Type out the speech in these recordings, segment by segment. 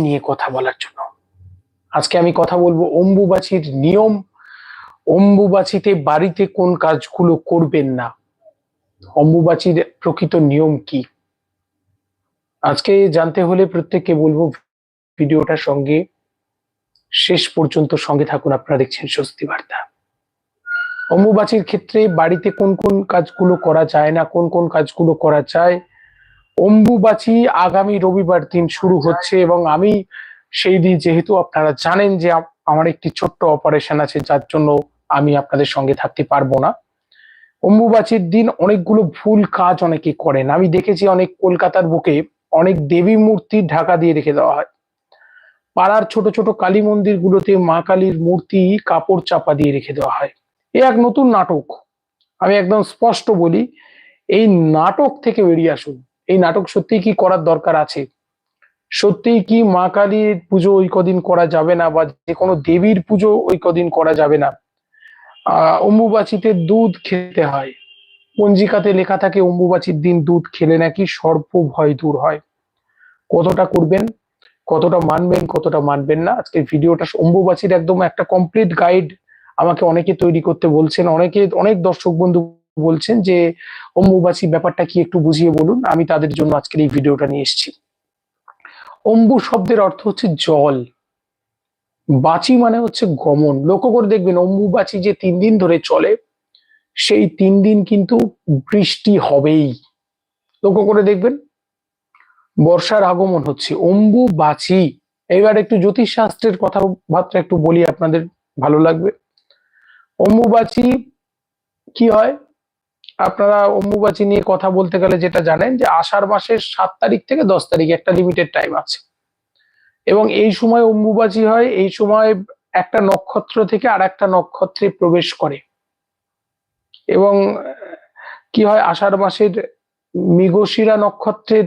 নিয়ে কথা বলার জন্য। আজকে আমি কথা বলব অম্বুবাচীর নিয়ম। অম্বুবাচীতে বাড়িতে কোন কাজগুলো করবেন না? অম্বুবাচীর প্রকৃত নিয়ম কি? আজকে জানতে হলে প্রত্যেককে বলব ভিডিওটার সঙ্গে শেষ পর্যন্ত সঙ্গে থাকুন, আপনারা দেখছেন স্বস্তি বার্তা। অম্বুবাচীর ক্ষেত্রে বাড়িতে কোন কোন কাজগুলো করা যায় না? কোন কোন কাজগুলো করা যায়? অম্বুবাচী আগামী রবিবার দিন শুরু হচ্ছে এবং আমি সেই দিন যেহেতু আপনারা জানেন যে আমার একটি ছোট্ট অপারেশন আছে, যার জন্য আমি আপনাদের সঙ্গে থাকতে পারব না। অম্বুবাচীর দিন অনেকগুলো ভুল কাজ অনেকে করেন। আমি দেখেছি অনেক কলকাতার বুকে অনেক দেবী মূর্তি ঢাকা দিয়ে রেখে দেওয়া হয়। পাড়ার ছোট ছোট কালী মন্দিরগুলোতে মা কালীর মূর্তি কাপড় চাপা দিয়ে রেখে দেওয়া হয়। এ এক নতুন নাটক। আমি একদম স্পষ্ট বলি, এই নাটক থেকে বেরিয়ে আসুন। এই নাটক সত্যিই কি করার দরকার আছে? সত্যিই কি মা কালীর পুজো ওই কদিন করা যাবে না বা যে কোনো দেবীর পুজো ওই কদিন করা যাবে না? আহ, অম্বুবাচীতে দুধ খেতে হয়। পঞ্জিকাতে লেখা থাকে অম্বুবাচীর দিন দুধ খেলে নাকি সর্প ভয় দূর হয়। কতটা করবেন? কতটা মানবেন? কতটা মানবেন না? আজকে ভিডিওটা অম্বুবাচীর একদম একটা কমপ্লিট গাইড আমাকে অনেকে তৈরি করতে বলছেন। অনেকে, অনেক দর্শক বন্ধু বলছেন যে অম্বুবাচী ব্যাপারটা কি একটু বুঝিয়ে বলুন? আমি তাদের জন্য আজকের এই ভিডিওটা নিয়ে এসেছি। অম্বু শব্দের অর্থ হচ্ছে জল। বাচি মানে হচ্ছে গমন। লক্ষ্য করে দেখবেন, অম্বুবাচী যে তিন দিন ধরে চলে, সেই তিন দিন কিন্তু বৃষ্টি হবেই। লক্ষ্য করে দেখবেন, বর্ষার আগমন হচ্ছে। অম্বুবাচী। এবার একটু জ্যোতিষ শাস্ত্রের কথাবার্তা একটু বলি, আপনাদের ভালো লাগবে। অম্বুবাচী কি হয়? আপনারা অম্বুবাচী নিয়ে কথা বলতে গেলে যেটা জানেন যে আষাঢ় মাসের সাত তারিখ থেকে দশ তারিখ একটা লিমিটেড টাইম আছে। এবং এই সময় অম্বুবাচী হয়, এই সময় একটা নক্ষত্র থেকে আর একটা নক্ষত্রে প্রবেশ করে। এবং, কি হয়, আষাঢ় মাসের মৃগশিরা নক্ষত্রের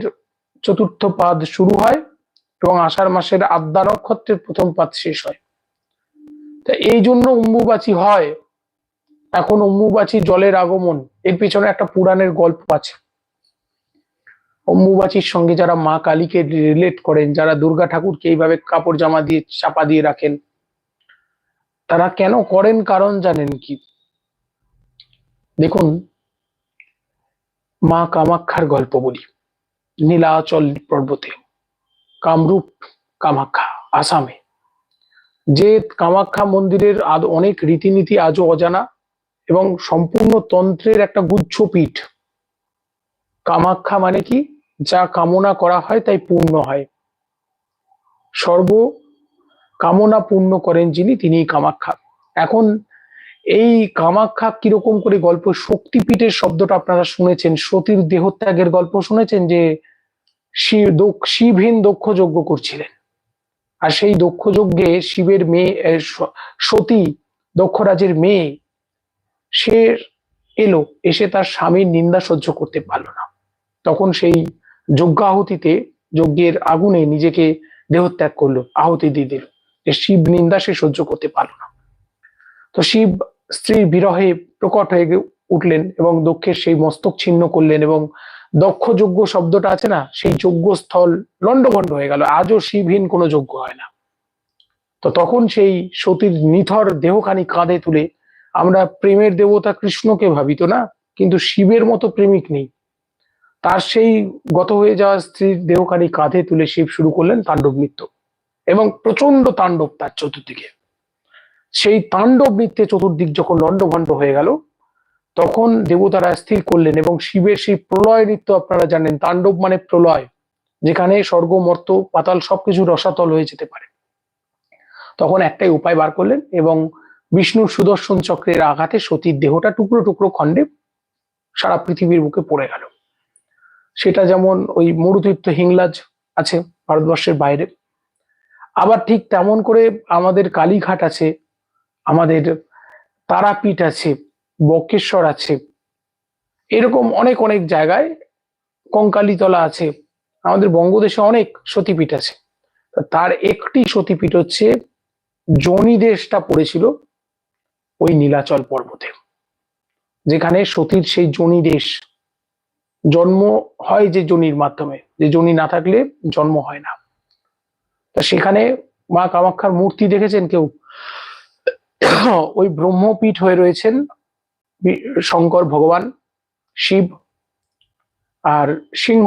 চতুর্থ পাদ শুরু হয় এবং আষাঢ় মাসের আদ্যা নক্ষত্রের প্রথম পাদ শেষ হয়। তা এই জন্য অম্বুবাচী হয়। এখন অম্বুবাচী জলের আগমন। এর পিছনে একটা পুরাণের গল্প আছে। অম্বুবাচীর সঙ্গে যারা মা কালীকে রিলেট করেন, যারা দুর্গা ঠাকুরকে এইভাবে কাপড় জামা দিয়ে, চাপা দিয়ে রাখেন, তারা কেন করেন কারণ জানেন কি? দেখুন, মা কামাক্ষার গল্প বলি। নীলাচল পর্বতে, কামরূপ কামাখ্যা, আসামে। যে কামাখ্যা মন্দিরের অনেক রীতিনীতি আজও অজানা। এবং সম্পূর্ণ তন্ত্রের একটা গুচ্ছ পীঠ। কামাখ্যা মানে কি? যা কামনা করা হয় তাই পূর্ণ হয়। সর্ব কামনা পূর্ণ করেন যিনি তিনি কামাখ্যা। এখন এই কামাখ্যা কীরকম করে গল্প, শক্তিপীঠের শব্দটা আপনারা শুনেছেন, সতীর দেহত্যাগের গল্প শুনেছেন যে শিবহীন দক্ষ যজ্ঞ করছিলেন। আর সেই দক্ষ যজ্ঞে শিবের মেয়ে সতী দক্ষরাজের মেয়ে সে এলো, এসে তার স্বামীর নিন্দা সহ্য করতে পারল না। তখন সেই যজ্ঞাহুতিতে যজ্ঞের আগুনে নিজেকে দেহত্যাগ করল, আহুতি দিয়ে দিল শিব নিন্দা সে সহ্য করতে পারল না। তো শিব স্ত্রীর বিরহে প্রকট হয়ে উঠলেন এবং দক্ষের সেই মস্তক ছিন্ন করলেন এবং দক্ষ যজ্ঞ শব্দটা আছে না, সেই যজ্ঞ স্থল লণ্ডভণ্ড হয়ে গেল, আজও শিবহীন কোনো যজ্ঞ হয় না। তো তখন সেই সতীর নিথর দেহখানি কাঁধে তুলে আমরা প্রেমের দেবতা কৃষ্ণকে ভাবি তো না, কিন্তু শিবের মতো প্রেমিক নেই। তার সেই গত হয়ে যাওয়া স্ত্রীর দেহখানি কাঁধে তুলে শিব শুরু করলেন তাণ্ডব নৃত্য এবং প্রচণ্ড তাণ্ডব তার চতুর্দিকে। সেই তাণ্ডব নৃত্যে চতুর্দিক যখন লণ্ডভণ্ড হয়ে গেল, তখন দেবতারা স্থির করলেন এবং শিবের সেই প্রলয় নৃত্য আপনারা জানেন, তাণ্ডব মানে প্রলয়, যেখানে স্বর্গ, মর্ত, পাতাল সবকিছু রসাতল হয়ে যেতে পারে। তখন একটাই উপায় বার করলেন এবং বিষ্ণুর সুদর্শন চক্রের আঘাতে সতীর দেহটা টুকরো টুকরো খণ্ডে সারা পৃথিবীর বুকে পড়ে গেল। সেটা যেমন ওই মরুতীর্থ হিংলাজ আছে ভারতবর্ষের বাইরে, আবার ঠিক তেমন করে আমাদের কালীঘাট আছে, আমাদের তারাপীঠ আছে, বক্রেশ্বর আছে, এরকম অনেক অনেক জায়গায় কঙ্কালীতলা আছে, আমাদের বঙ্গদেশে অনেক সতীপীঠ আছে। তার একটি সতীপীঠ হচ্ছে জনি দেশটা পড়েছিল ওই নীলাচল পর্বতে, যেখানে সতীর সেই জনি দেশ। জন্ম হয় যে জনির মাধ্যমে, যে জনি না থাকলে জন্ম হয় না। তা সেখানে মা কামাক্ষার মূর্তি দেখেছেন কেউ? ওই ব্রহ্মপীঠ হয়ে রয়েছেন শঙ্কর ভগবান, শিব আর সিংহ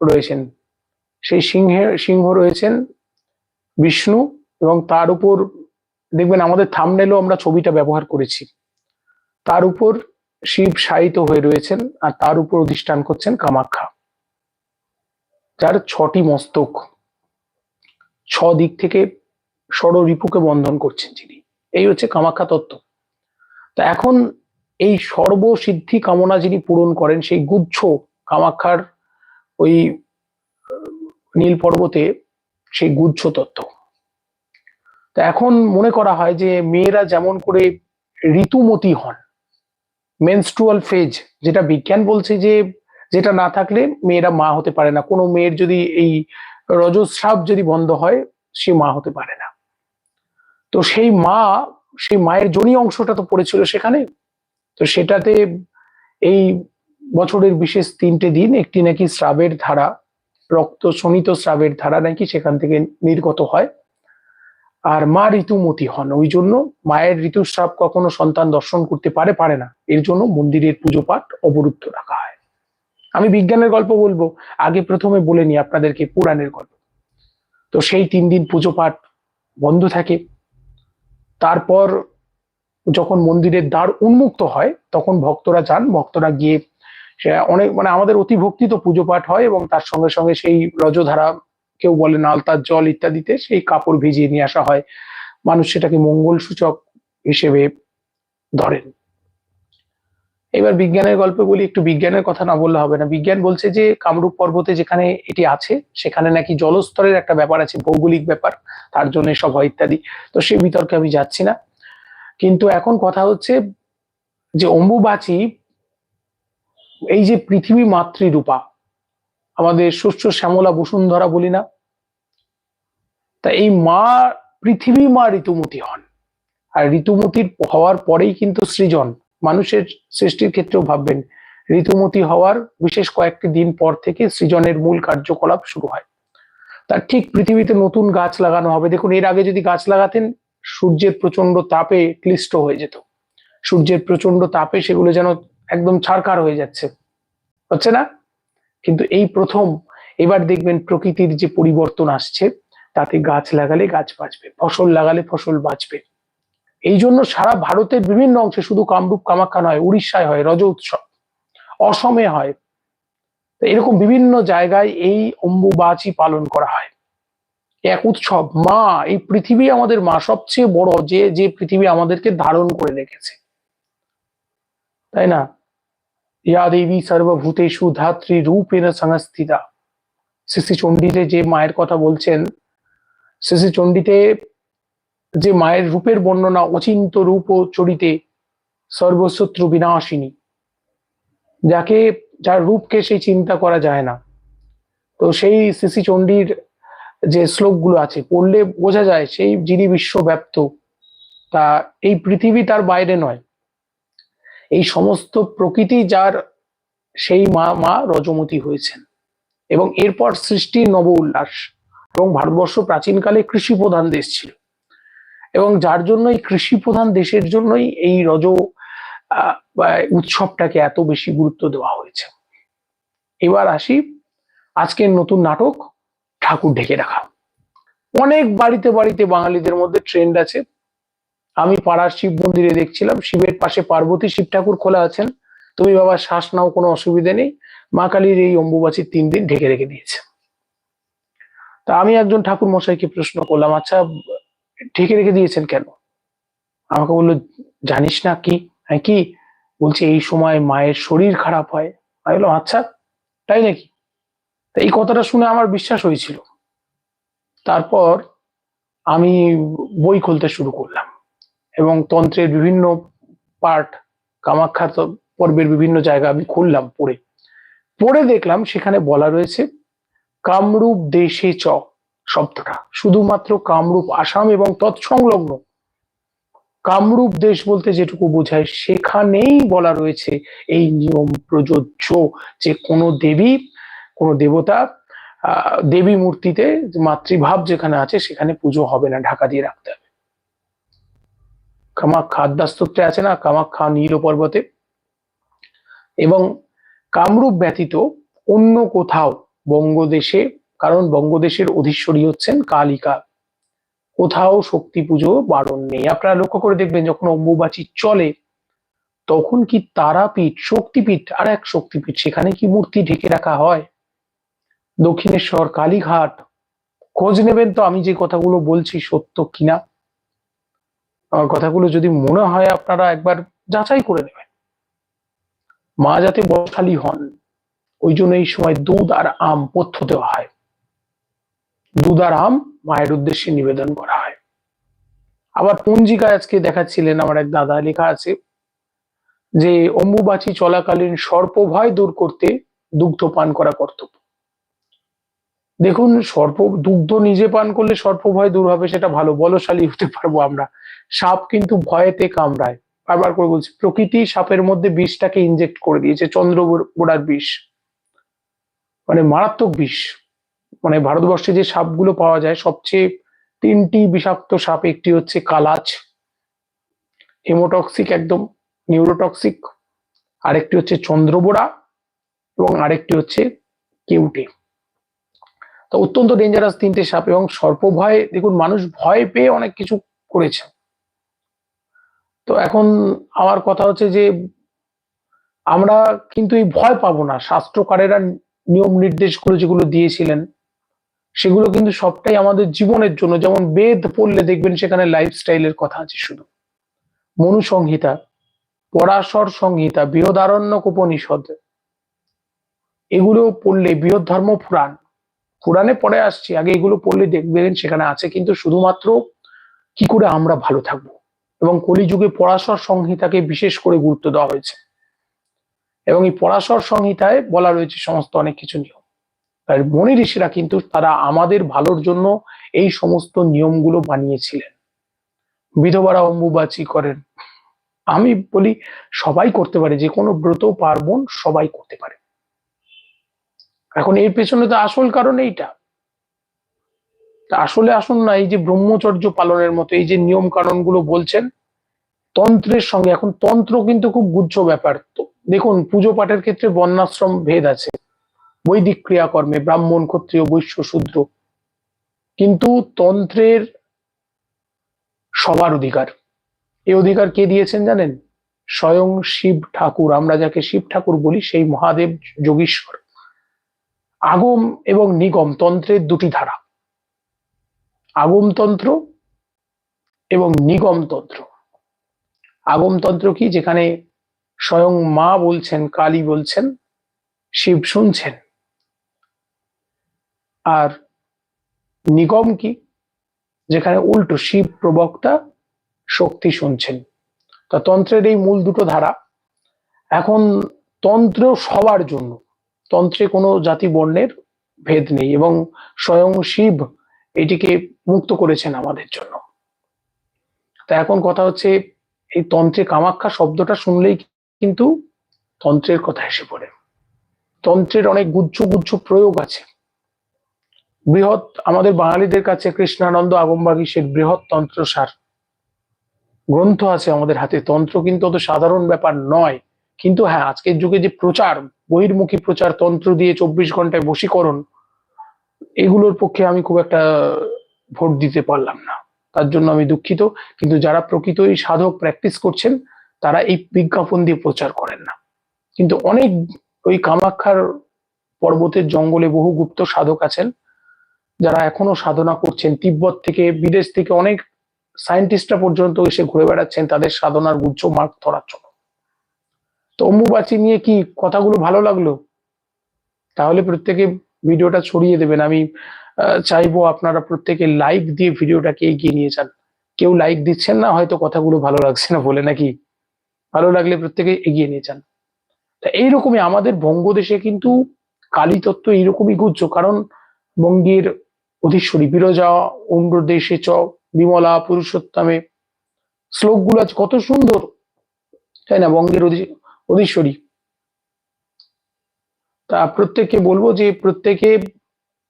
রয়েছেন। সেই সিংহের সিংহ রয়েছেন বিষ্ণু এবং তার উপর দেখবেন আমাদের থামনেলও আমরা ছবিটা ব্যবহার করেছি। তার উপর শিব শায়িত হয়ে রয়েছেন আর তার উপর অধিষ্ঠান করছেন কামাখ্যা। যার ছটি মস্তক, ছ দিক থেকে ষড়রিপুকে বন্ধন করছেন যিনি। এই হচ্ছে কামাখ্যা তত্ত্ব। তা এখন এই সর্বসিদ্ধি কামনা যিনি পূরণ করেন, সেই গুচ্ছ কামাখ্যার ওই নীল পর্বতে সেই গুচ্ছ তত্ত্ব। তা এখন মনে করা হয় যে মেয়েরা যেমন করে ঋতুমতি হন মেনস্ট্রুয়াল ফেজ যেটা বিজ্ঞান বলছে যে যেটা না থাকলে মেয়েরা মা হতে পারে না। কোনো মেয়ের যদি এই রজস্রাব যদি বন্ধ হয়, সে মা হতে পারে না। তো সেই মা, সেই মায়ের জনি অংশটা তো পড়েছিল সেখানে। তো সেটাতে এই বছরের বিশেষ তিনটে দিন একটি নাকি স্রাবের ধারা, রক্ত শোণিত স্রাবের ধারা নাকি সেখান থেকে নির্গত হয়। আর মা ঋতুমতি হন, ওই জন্য মায়ের ঋতুস্রাব কখনো সন্তান দর্শন করতে পারে পারে না। এর জন্য মন্দিরের পুজো পাঠ অবরুদ্ধ রাখা হয়। আমি বিজ্ঞানের গল্প বলব, আগে প্রথমে বলে নি আপনাদেরকে পুরাণের গল্প। তো সেই তিন দিন পুজো পাঠ বন্ধ থাকে। তারপর যখন মন্দিরের দ্বার উন্মুক্ত হয়, তখন ভক্তরা যান। ভক্তরা গিয়ে অনেক মানে আমাদের অতি ভক্তি তো পুজো পাঠ হয় এবং তার সঙ্গে সঙ্গে সেই রজধারা কেউ বলে নালতার জল ইত্যাদিতে সেই কাপড় ভিজিয়ে নিয়ে আসা হয়। মানুষ সেটাকে মঙ্গল সূচক হিসেবে ধরেন। এবার বিজ্ঞানের গল্পে বলি, একটু বিজ্ঞানের কথা না বললে হবে না। বিজ্ঞান বলছে যে, কামরূপ পর্বতে যেখানে এটি আছে, সেখানে নাকি জলস্তরের একটা ব্যাপার আছে, ভৌগোলিক ব্যাপার, তার জন্য সব হয় ইত্যাদি। তো সেই বিতর্কে আমি যাচ্ছি না। কিন্তু এখন কথা হচ্ছে যে, অম্বুবাচী এই যে পৃথিবী মাতৃরূপা, আমাদের শস্য শ্যামলা বসুন্ধরা বলি না তা এই মা, পৃথিবী মা ঋতুমতি হন। আর ঋতুমতির হওয়ার পরেই কিন্তু সৃজন, মানুষের সৃষ্টির ক্ষেত্রেও ভাববেন, ঋতুমতি হওয়ার বিশেষ কয়েকটি দিন পর থেকে সৃজনের মূল কার্যকলাপ শুরু হয়। তার ঠিক পৃথিবীতে নতুন গাছ লাগানো হবে। দেখুন, এর আগে যদি গাছ লাগাতেন, সূর্যের প্রচণ্ড তাপে ক্লিষ্ট হয়ে যেত। সূর্যের প্রচণ্ড তাপে সেগুলো যেন একদম ছারকার হয়ে যাচ্ছে। হচ্ছে না? কিন্তু এই প্রথম, এবার দেখবেন প্রকৃতির যে পরিবর্তন আসছে তাতে গাছ লাগালে গাছ বাঁচবে, ফসল লাগালে ফসল বাঁচবে। এই জন্য সারা ভারতের বিভিন্ন অংশে শুধু কামরূপ, কামাখ্যা নয়, উড়িষ্যায় হয়, রজ উৎসব। অসমে হয়। এরকম বিভিন্ন জায়গায় এই অম্বুবাচী পালন করা হয়। এক উৎসব। মা, এই পৃথিবী আমাদের মা সবচেয়ে বড়, যে যে পৃথিবী আমাদেরকে ধারণ করে রেখেছে। তাই না? ইয়া দেবী সর্বভূতেষু ধাত্রী রূপেণ সংস্থিতা। শ্রী চণ্ডীতে যে মায়ের কথা বলছেন শিশি চণ্ডীতে যে মায়ের রূপের বর্ণনা অচিন্ত রূপ ও চরিতে সর্বশত্রু বিনাশিনী, যাকে, যার রূপকে সেই চিন্তা করা যায় না। তো সেই শিশি চণ্ডীর যে শ্লোকগুলো আছে, পড়লে বোঝা যায় সেই যিনি বিশ্বব্যাপ্ত, তা এই পৃথিবী তার বাইরে নয়। এই সমস্ত প্রকৃতি যার সেই মা মা রজমতী হয়েছেন। এবং এরপর সৃষ্টির নব উল্লাস। এবং ভারতবর্ষ প্রাচীনকালে কৃষি প্রধান দেশ ছিল। এবং যার জন্য এই কৃষি প্রধান দেশের জন্যই এই রজ উৎসবটাকে এত বেশি গুরুত্ব দেওয়া হয়েছে। এবার আসি আজকের নতুন নাটক, ঠাকুর ঢেকে রাখা। অনেক বাড়িতে বাড়িতে বাঙালিদের মধ্যে ট্রেন্ড আছে। আমি পাড়ার শিব মন্দিরে দেখছিলাম, শিবের পাশে পার্বতী শিব ঠাকুর খোলা আছেন। তুমি বাবা শ্বাস নাও, কোনো অসুবিধা নেই। মা কালীর এই অম্বুবাচীর তিন দিন ঢেকে রেখে দিয়েছে। তা আমি একজন ঠাকুর মশাইকে প্রশ্ন করলাম আচ্ছা ঢেকে রেখে দিয়েছেন কেন? আমাকে বলল, জানিস না কি? হ্যাঁ কি? বলছে, এই সময় মায়ের শরীর খারাপ হয়। আমি বললাম আচ্ছা তাই নাকি? এই কথাটা শুনে আমার বিশ্বাস হয়েছিল। তারপর আমি বই খুলতে শুরু করলাম এবং তন্ত্রের বিভিন্ন পার্ট কামাখ্যা পর্বের বিভিন্ন জায়গা আমি খুললাম পড়ে। পড়ে দেখলাম সেখানে বলা রয়েছে কামরূপ দেশে চ শব্দটা। শুধুমাত্র কামরূপ আসাম এবং তৎসংলগ্ন। কামরূপ দেশ বলতে যেটুকু বোঝায়, সেখানেই বলা রয়েছে এই নিয়ম প্রযোজ্য যে কোনো দেবী, কোনো দেবতা দেবী মূর্তিতে মাতৃভাব যেখানে আছে সেখানে পুজো হবে না, ঢাকা দিয়ে রাখতে হবে। কামাখ্যা আদ্যাস্তত্রে আছে না, কামাখ্যা নীল পর্বতে। এবং কামরূপ ব্যতীত অন্য কোথাও বঙ্গদেশে, কারণ বঙ্গদেশের অধীশ্বরী হচ্ছেন কালিকা। কোথাও শক্তি পুজো বারণ নেই। আপনারা লক্ষ্য করে দেখবেন, যখন অম্বুবাচী চলে, তখন কি তারাপীঠ, শক্তিপীঠ, আর এক শক্তিপীঠ, সেখানে কি মূর্তি ঢেকে রাখা হয়? দক্ষিণেশ্বর, কালীঘাট, খোঁজ নেবেন তো আমি যে কথাগুলো বলছি সত্য কিনা? আমার কথাগুলো যদি মনে হয়, আপনারা একবার যাচাই করে নেবেন। মা যাতে বলশালী হন। ওই জন্য এই সময় দুধ আর আম পথ্য দেওয়া হয়। দুধ আর আম মায়ের উদ্দেশ্যে নিবেদন করা হয়। আবার পঞ্জিকায় আজকে দেখাচ্ছিলেন আমার এক দাদা, লেখা আছে যে, অম্বুবাচী চলাকালীন সর্প ভয় দূর করতে দুগ্ধ পান করা কর্তব্য। দেখুন, সর্প, দুগ্ধ নিজে পান করলে সর্প ভয় দূর হবে, সেটা ভালো, বলশালী হতে পারব আমরা। সাপ কিন্তু ভয়েতে কামড়ায়। বারবার করে বলছি, প্রকৃতি সাপের মধ্যে বিষটাকে ইনজেক্ট করে দিয়েছে চন্দ্র গোড়ার বিষ। মানে মারাত্মক বিষ। মানে ভারতবর্ষে যে সাপগুলো পাওয়া যায়, সবচেয়ে তিনটি বিষাক্ত সাপ, একটি হচ্ছে কালাচ হেমোটক্সিক একদম নিউরোটক্সিক আরেকটি হচ্ছে চন্দ্রবোড়া এবং আরেকটি হচ্ছে কেউটে। তো অত্যন্ত ডেঞ্জারাস তিনটে সাপ এবং সর্প ভয় দেখুন মানুষ ভয় পেয়ে অনেক কিছু করেছে। তো এখন আমার কথা হচ্ছে যে আমরা কিন্তু এই ভয় পাবো না, শাস্ত্রকারেরা নিয়ম নির্দেশগুলো যেগুলো দিয়েছিলেন, সেগুলো কিন্তু সবটাই আমাদের জীবনের জন্য, যেমন বেদ পড়লে দেখবেন সেখানে লাইফস্টাইলের কথা আছে শুধু। মনু সংহিতা পরাশর সংহিতা বৃহদারণ্যক উপনিষদ এগুলো পড়লে, বৃহৎ ধর্ম পুরাণ, পুরাণে পড়ে আসছি, আগে এগুলো পড়লে দেখবেন সেখানে আছে, কিন্তু শুধুমাত্র কি করে আমরা ভালো থাকব? এবং কলিযুগে পরাশর সংহিতাকে বিশেষ করে গুরুত্ব দেওয়া হয়েছে। এবং এই পরাশর সংহিতায় বলা রয়েছে সমস্ত অনেক কিছু নিয়ম। আর মনি ঋষিরা কিন্তু তারা আমাদের ভালোর জন্য এই সমস্ত নিয়মগুলো বানিয়েছিলেন। বিধবারা অম্বুবাচী করেন। আমি বলি, সবাই করতে পারে যে কোনো ব্রত পার্বণ সবাই করতে পারে। এখন এর পেছনে তো আসল কারণ এইটা। আসলে আসুন না, এই যে ব্রহ্মচর্য পালনের মতো, এই যে নিয়ম কানুনগুলো বলছেন, তন্ত্রের সঙ্গে, এখন তন্ত্র কিন্তু খুব গুচ্ছ ব্যাপার। তো দেখুন, পুজো পাঠের ক্ষেত্রে বর্ণাশ্রম ভেদ আছে। বৈদিক ক্রিয়াকর্মে, ব্রাহ্মণ, ক্ষত্রিয়, বৈশ্য, শূদ্র। কিন্তু তন্ত্রের সবার অধিকার। এই অধিকার কে দিয়েছেন জানেন? স্বয়ং শিব ঠাকুর। আমরা যাকে শিব ঠাকুর বলি, সেই মহাদেব যোগীশ্বর। আগম এবং নিগম তন্ত্রের দুটি ধারা। আগমতন্ত্র এবং নিগমতন্ত্র আগমতন্ত্র কি? যেখানে স্বয়ং মা বলছেন, কালী বলছেন, শিব শুনছেন। আর নিগম কি? যেখানে উল্টো শিব প্রবক্তা শক্তি শুনছেন। তা তন্ত্রের এই মূল দুটো ধারা। এখন তন্ত্র সবার জন্য। তন্ত্রে কোনো জাতি বর্ণের ভেদ নেই এবং স্বয়ং শিব এটিকে মুক্ত করেছেন আমাদের জন্য। তা এখন কথা হচ্ছে, এই তন্ত্রে কামাখ্যা শব্দটা শুনলেই কিন্তু তন্ত্রের কথা এসে পড়ে। তন্ত্রের অনেক গুচ্ছ গুচ্ছ প্রয়োগ আছে। বৃহৎ আমাদের বাঙালিদের কাছে কৃষ্ণানন্দ আগমবাগীশের বৃহৎ তন্ত্রসার গ্রন্থ আছে আমাদের হাতে। তন্ত্র কিন্তু অত সাধারণ ব্যাপার নয়। কিন্তু হ্যাঁ আজকের যুগে যে প্রচার, বহির্মুখী প্রচার তন্ত্র দিয়ে চব্বিশ ঘন্টায় বশীকরণ, এগুলোর পক্ষে আমি খুব একটা ভোট দিতে পারলাম না। তার জন্য আমি দুঃখিত। কিন্তু যারা প্রকৃত এই সাধক প্র্যাকটিস করছেন তারা এই বিজ্ঞাপন দিয়ে প্রচার করেন না। কিন্তু অনেক ওই কামাখ্যার পর্বতের জঙ্গলে বহু গুপ্ত সাধক আছেন, যারা এখনও সাধনা করছেন। তিব্বত থেকে, বিদেশ থেকে অনেক সায়েন্টিস্টরা পর্যন্ত এসে ঘুরে বেড়াচ্ছেন, তাদের সাধনার গুচ্ছ মার্ক ধরার জন্য। তো অম্বুবাচী নিয়ে কি কথাগুলো ভালো লাগল? তাহলে প্রত্যেকে ভিডিওটা ছড়িয়ে দেবেন। আমি চাইব আপনারা প্রত্যেকে লাইক দিয়ে ভিডিওটাকে এগিয়ে নিয়ে যান। কেউ লাইক দিচ্ছেন না, হয়তো কথাগুলো ভালো লাগছে না বলে নাকি? ভালো লাগলে প্রত্যেকে এগিয়ে নিয়ে যান। তা এইরকমই আমাদের বঙ্গদেশে কিন্তু কালী তত্ত্ব এইরকমই গুচ্ছ কারণ বঙ্গের অধীশ্বরী বিরজা অন্ধ্র দেশে চ, বিমলা, পুরুষোত্তমে শ্লোকগুলো আজ কত সুন্দর, তাই না? বঙ্গের অধীশ্বরী। তা প্রত্যেককে বলব যে প্রত্যেকে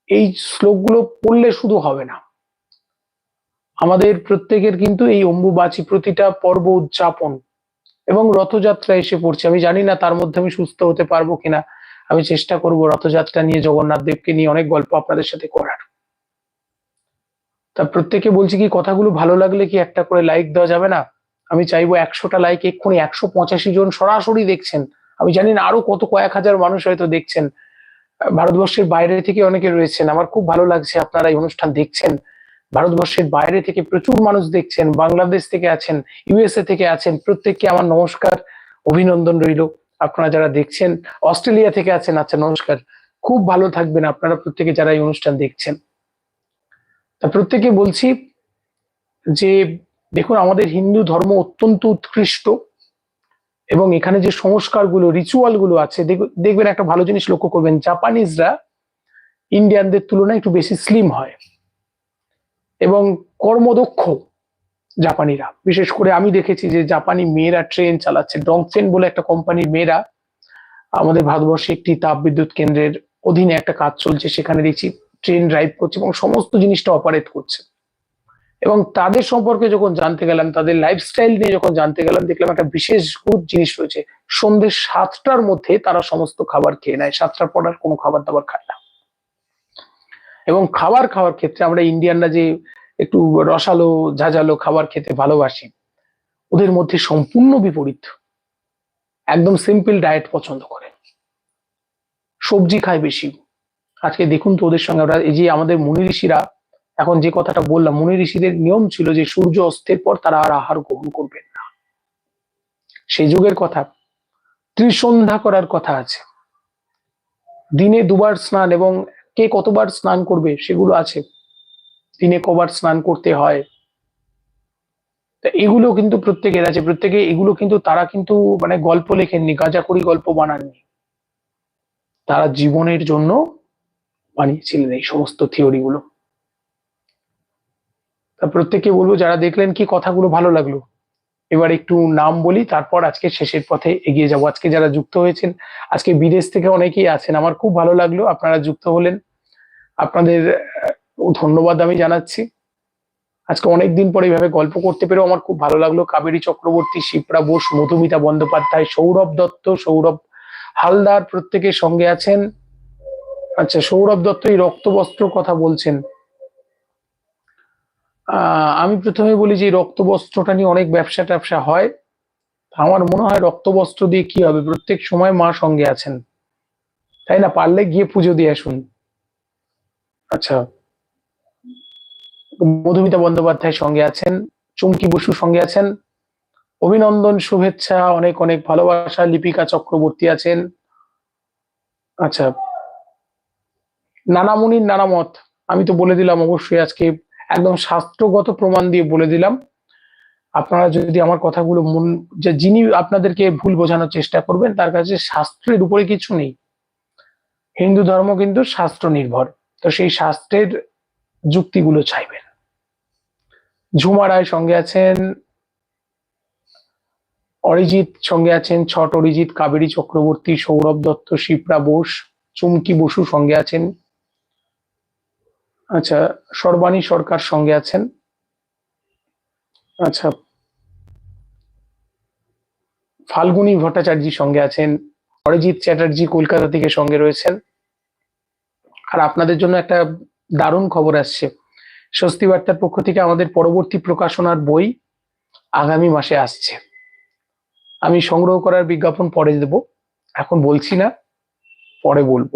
এই শ্লোকগুলো পড়লে শুধু হবে না। আমাদের প্রত্যেকের কিন্তু এই অম্বুবাচী প্রতিটা পর্ব উদযাপন এবং রথযাত্রা এসে পড়ছে। আমি জানি না তার মধ্যে আমি সুস্থ হতে পারব কিনা। আমি চেষ্টা করব রথযাত্রা নিয়ে জগন্নাথ দেবকে নিয়ে অনেক গল্প আপনাদের সাথে করার। তা প্রত্যেকে বলছি কি, কথাগুলো ভালো লাগলে কি একটা করে লাইক দেওয়া যাবে না? আমি চাইব একশোটা লাইক এক্ষুনি একশো পঁচাশি জন সরাসরি দেখছেন। আমি জানি না আরও কত কয়েক হাজার মানুষ হয়তো দেখছেন। ভারতবর্ষের বাইরে থেকে অনেকে রয়েছেন। আমার খুব ভালো লাগছে আপনারা এই অনুষ্ঠান দেখছেন। ভারতবর্ষের বাইরে থেকে প্রচুর মানুষ দেখছেন, বাংলাদেশ থেকে আছেন ইউএসএ থেকে আছেন, প্রত্যেককে আমার নমস্কার, অভিনন্দন রইল। আপনারা যারা দেখছেন, অস্ট্রেলিয়া থেকে আছেন আচ্ছা নমস্কার। খুব ভালো থাকবেন আপনারা প্রত্যেকে যারা এই অনুষ্ঠান দেখছেন। তা প্রত্যেকে বলছি যে, দেখুন, আমাদের হিন্দু ধর্ম অত্যন্ত উৎকৃষ্ট এবং এখানে যে সংস্কারগুলো রিচুয়ালগুলো আছে, দেখ- দেখবেন একটা ভালো জিনিস লক্ষ্য করবেন জাপানিজরা ইন্ডিয়ানদের তুলনায় একটু বেশি স্লিম হয়। এবং কর্মদক্ষ জাপানিরা। বিশেষ করে আমি দেখেছি যে জাপানি মেয়েরা ট্রেন চালাচ্ছে। ডংফেন বলে একটা কোম্পানির মেয়েরা আমাদের ভারতবর্ষে একটি তাপবিদ্যুৎ কেন্দ্রের অধীনে একটা কাজ চলছে, সেখানে দেখছি ট্রেন ড্রাইভ করছে এবং সমস্ত জিনিসটা অপারেট করছে। এবং তাদের সম্পর্কে যখন জানতে গেলাম, তাদের লাইফস্টাইল নিয়ে যখন জানতে গেলাম, দেখলাম একটা বিশেষ গুড জিনিস রয়েছে। সন্ধ্যে সাতটার মধ্যে তারা সমস্ত খাবার খেয়ে নেয়। সাতটার পর আর কোনো খাবার দাবার খায় না। এবং খাবার খাওয়ার ক্ষেত্রে আমরা ইন্ডিয়ানরা যে একটু রসালো, ঝাঁঝালো খাবার খেতে ভালোবাসি, ওদের মধ্যে সম্পূর্ণ বিপরীত। একদম সিম্পল ডায়েট পছন্দ করে। সবজি খায় বেশি। আজকে দেখুন তো ওদের সঙ্গে আমরা, এই যে আমাদের মুনি ঋষিরা, এখন যে কথাটা বললাম, মুনি ঋষিদের নিয়ম ছিল যে সূর্য অস্তের পর তারা আর আহার গ্রহণ করবেন না। সেই যুগের কথা, ত্রিসন্ধ্যা করার কথা আছে। দিনে দুবার স্নান এবং কে কতবার স্নান করবে সেগুলো আছে। দিনে কবার স্নান করতে হয়। তা এগুলো কিন্তু প্রত্যেকের আছে। প্রত্যেকে এগুলো কিন্তু তারা কিন্তু মানে গল্প লেখেননি, গাঁজাখড়ি গল্প বানাননি। তারা জীবনের জন্য বানিয়েছিলেন এই সমস্ত থিওরি গুলো তা প্রত্যেককে বলব, যারা দেখলেন কি কথাগুলো ভালো লাগল, এবার একটু নাম বলি, তারপর আজকে শেষের পথে এগিয়ে যাব। আজকে যারা যুক্ত হয়েছেন, আজকে বিদেশ থেকে অনেকেই আছেন, আমার খুব ভালো লাগল আপনারা যুক্ত হলেন। আপনাদের ধন্যবাদ আমি জানাচ্ছি। আজকে অনেকদিন পরে এইভাবে গল্প করতে পেরেও আমার খুব ভালো লাগল। কাবেরী চক্রবর্তী, শিপ্রা বোস, মধুমিতা বন্দ্যোপাধ্যায়, সৌরভ দত্ত, সৌরভ হালদার প্রত্যেকের সঙ্গে আছেন। আচ্ছা সৌরভ দত্ত এই রক্তবস্ত্র কথা বলছেন। আমি প্রথমে বলি যে রক্তবস্ত্রটা নিয়ে অনেক ব্যবসা ট্যাবসা হয়। আমার মনে হয় রক্তবস্ত্র দিয়ে কি হবে? প্রত্যেক সময় মা সঙ্গে আছেন। তাই না? পারলে গিয়ে পুজো দিয়ে আসুন। আচ্ছা। মধুমিতা বন্দ্যোপাধ্যায় সঙ্গে আছেন, চুমকি বসু সঙ্গে আছেন। অভিনন্দন, শুভেচ্ছা, অনেক অনেক ভালোবাসা, লিপিকা চক্রবর্তী আছেন। আচ্ছা। নানামুনির নানা মত আমি তো বলে দিলাম অবশ্যই আজকে একদম শাস্ত্রগত প্রমাণ দিয়ে বলে দিলাম। আপনারা যদি আমার কথাগুলো মন, যে যিনি আপনাদেরকে ভুল বোঝানোর চেষ্টা করবেন, তার কাছে শাস্ত্রের উপরে কিছু নেই। হিন্দু ধর্ম কিন্তু শাস্ত্র নির্ভর। তো সেই শাস্ত্রের যুক্তিগুলো চাইবেন। ঝুমা রায় সঙ্গে আছেন, অরিজিৎ সঙ্গে আছেন, ছট অরিজিৎ, কাবেরী চক্রবর্তী, সৌরভ দত্ত, শিপ্রা বোস, চুমকি বসু সঙ্গে আছেন। আচ্ছা সর্বাণী সরকার সঙ্গে আছেন। আচ্ছা ফাল্গুনী ভট্টাচার্য সঙ্গে আছেন, অরিজিৎ চ্যাটার্জি কলকাতা থেকে সঙ্গে রয়েছেন। আর আপনাদের জন্য একটা দারুণ খবর আসছে। স্বস্তি বার্তার পক্ষ থেকে আমাদের পরবর্তী প্রকাশনার বই আগামী মাসে আসছে। আমি সংগ্রহ করার বিজ্ঞাপন পরে দেব। এখন বলছি না, পরে বলব।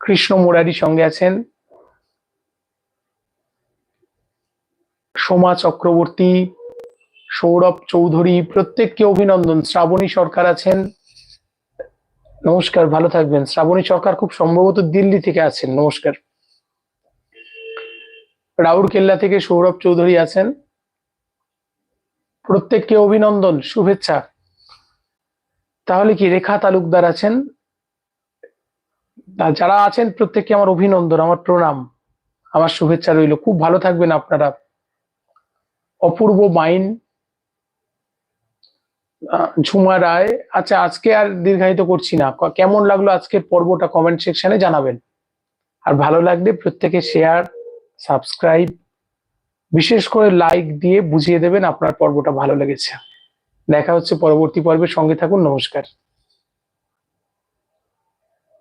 কৃষ্ণ মুরারি সঙ্গে আছেন সোমা চক্রবর্তী, সৌরভ চৌধুরী, প্রত্যেককে অভিনন্দন। শ্রাবণী সরকার আছেন। নমস্কার ভালো থাকবেন। শ্রাবণী সরকার খুব সম্ভবত দিল্লি থেকে আছেন। নমস্কার। রাউরকেল্লা থেকে সৌরভ চৌধুরী আছেন। প্রত্যেককে অভিনন্দন শুভেচ্ছা। তাহলে কি রেখা তালুকদার আছেন? যারা আছেন প্রত্যেককে আমার অভিনন্দন আমার প্রণাম আমার শুভেচ্ছা রইল। খুব ভালো থাকবেন আপনারা। অপূর্ব মাইন আহ, ঝুমা রায়। আচ্ছা আজকে আর দীর্ঘায়িত করছি না। কেমন লাগল আজকের পর্বটা কমেন্ট সেকশনে জানাবেন। আর ভালো লাগলে প্রত্যেকে শেয়ার সাবস্ক্রাইব বিশেষ করে লাইক দিয়ে বুঝিয়ে দেবেন আপনার পর্বটা ভালো লেগেছে। দেখা হচ্ছে পরবর্তী পর্বে। সঙ্গে থাকুন, নমস্কার।